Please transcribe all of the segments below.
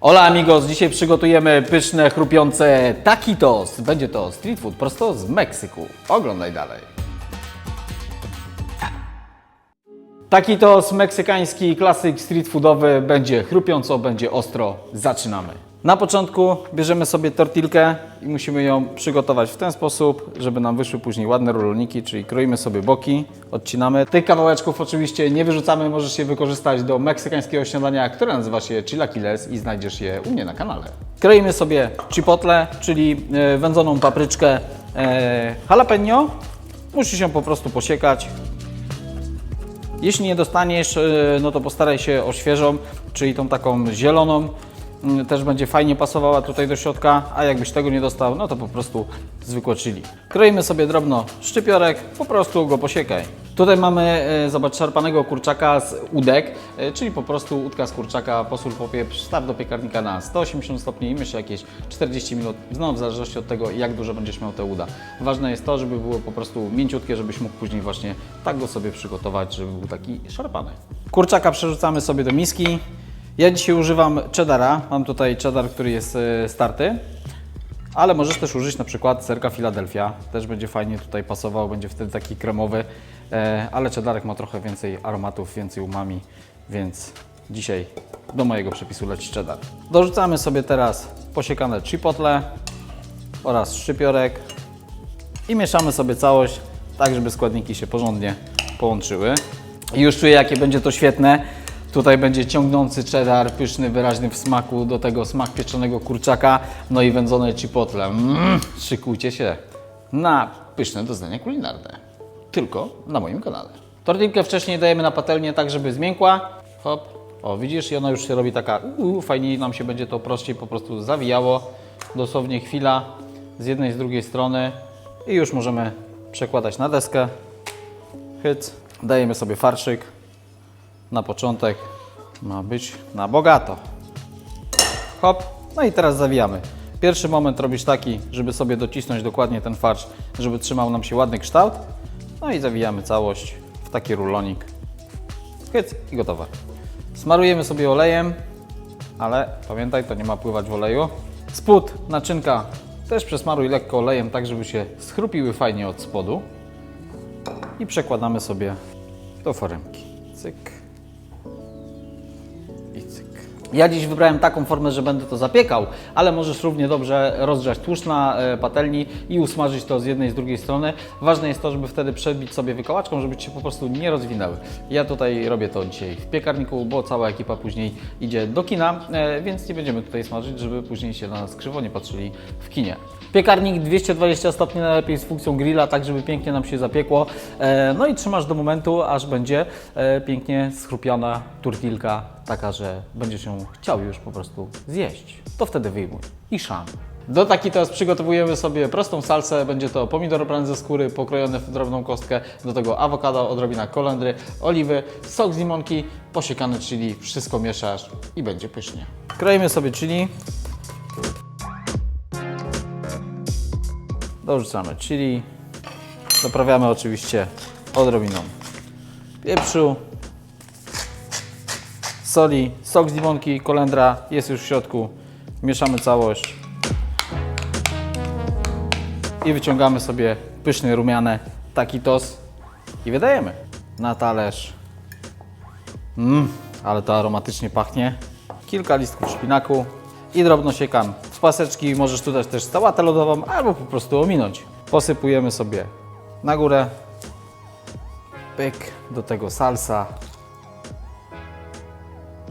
Hola amigos, dzisiaj przygotujemy pyszne, chrupiące taquitos. Będzie to street food prosto z Meksyku. Oglądaj dalej. Taquitos, meksykański klasyk street foodowy. Będzie chrupiąco, będzie ostro. Zaczynamy. Na początku bierzemy sobie tortilkę i musimy ją przygotować w ten sposób, żeby nam wyszły później ładne rolniki, czyli kroimy sobie boki, odcinamy. Tych kawałeczków oczywiście nie wyrzucamy, możesz je wykorzystać do meksykańskiego śniadania, które nazywa się chilaquiles i znajdziesz je u mnie na kanale. Kroimy sobie chipotle, czyli e, wędzoną papryczkę e, jalapeno. Musi się po prostu posiekać. Jeśli nie dostaniesz, y, no to postaraj się o świeżą, czyli tą taką zieloną. Mm, Też będzie fajnie pasowała tutaj do środka, a jakbyś tego nie dostał, no to po prostu zwykłe chili. Kroimy sobie drobno szczypiorek, po prostu go posiekaj. Tutaj mamy, y, zobacz, szarpanego kurczaka z udek, y, czyli po prostu udka z kurczaka, posól, popieprz, staw do piekarnika na 180 stopni i myślę jakieś 40 minut, znowu w zależności od tego, jak dużo będziesz miał te uda. Ważne jest to, żeby było po prostu mięciutkie, żebyś mógł później właśnie tak go sobie przygotować, żeby był taki szarpany. Kurczaka przerzucamy sobie do miski. Ja dzisiaj używam cheddara, mam tutaj cheddar, który jest y, starty. Ale możesz też użyć na przykład serka Philadelphia. Też będzie fajnie tutaj pasował, będzie wtedy taki kremowy. E, ale cheddarek ma trochę więcej aromatów, więcej umami, więc dzisiaj do mojego przepisu leci cheddar. Dorzucamy sobie teraz posiekane chipotle oraz szczypiorek i mieszamy sobie całość, tak żeby składniki się porządnie połączyły. I już czuję, jakie będzie to świetne. Tutaj będzie ciągnący cheddar, pyszny, wyraźny w smaku, do tego smak pieczonego kurczaka, no i wędzone chipotle. Mm, szykujcie się na pyszne doznania kulinarne. Tylko na moim kanale. Tortilkę wcześniej dajemy na patelnię tak, żeby zmiękła. Hop. O, widzisz, i ona już się robi taka, uu, fajniej nam się będzie to prościej po prostu zawijało. Dosłownie chwila z jednej z drugiej strony i już możemy przekładać na deskę. Hyc. Dajemy sobie farszyk. Na początek ma być na bogato. Hop. No i teraz zawijamy. Pierwszy moment robisz taki, żeby sobie docisnąć dokładnie ten farsz, żeby trzymał nam się ładny kształt. No i zawijamy całość w taki rulonik. Hyc i gotowe. Smarujemy sobie olejem, ale pamiętaj, to nie ma pływać w oleju. Spód naczynka też przesmaruj lekko olejem, tak żeby się schrupiły fajnie od spodu. I przekładamy sobie do foremki. Cyk. I cyk. Ja dziś wybrałem taką formę, że będę to zapiekał, ale możesz równie dobrze rozgrzać tłuszcz na e, patelni i usmażyć to z jednej i z drugiej strony. Ważne jest to, żeby wtedy przebić sobie wykałaczką, żeby się po prostu nie rozwinęły. Ja tutaj robię to dzisiaj w piekarniku, bo cała ekipa później idzie do kina, e, więc nie będziemy tutaj smażyć, żeby później się na nas krzywo nie patrzyli w kinie. Piekarnik 220 stopni najlepiej z funkcją grilla, tak żeby pięknie nam się zapiekło. E, No i trzymasz do momentu, aż będzie pięknie schrupiona turtilka, taka, że będziesz ją chciał już po prostu zjeść. To wtedy wyjmuj i szan. Do taki teraz przygotowujemy sobie prostą salsę. Będzie to pomidor brany ze skóry, pokrojony w drobną kostkę. Do tego awokado, odrobina kolendry, oliwy, sok z limonki, posiekane chili. Wszystko mieszasz i będzie pysznie. Kroimy sobie chili. Dorzucamy chili. Doprawiamy oczywiście odrobiną pieprzu, soli, sok z limonki, kolendra jest już w środku. Mieszamy całość i wyciągamy sobie pyszne rumiane taquitos i wydajemy na talerz. Mmm, ale to aromatycznie pachnie. Kilka listków szpinaku i drobno siekam. Z paseczki możesz tu dać też sałatę lodową albo po prostu ominąć. Posypujemy sobie na górę. Pyk, do tego salsa.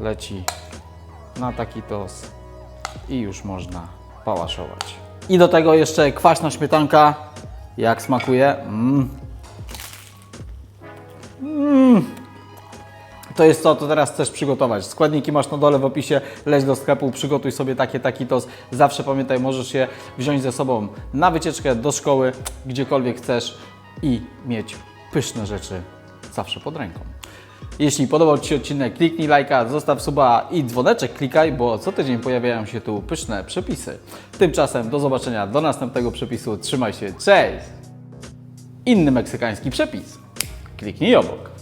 Leci na taki tos i już można pałaszować. I do tego jeszcze kwaśna śmietanka. Jak smakuje? Mm. To jest co, to teraz chcesz przygotować. Składniki masz na dole w opisie, leć do sklepu, przygotuj sobie takie taquitos. Zawsze pamiętaj, możesz je wziąć ze sobą na wycieczkę, do szkoły, gdziekolwiek chcesz i mieć pyszne rzeczy zawsze pod ręką. Jeśli podobał Ci się odcinek, kliknij lajka, zostaw suba i dzwoneczek klikaj, bo co tydzień pojawiają się tu pyszne przepisy. Tymczasem do zobaczenia do następnego przepisu. Trzymaj się, cześć! Inny meksykański przepis. Kliknij obok.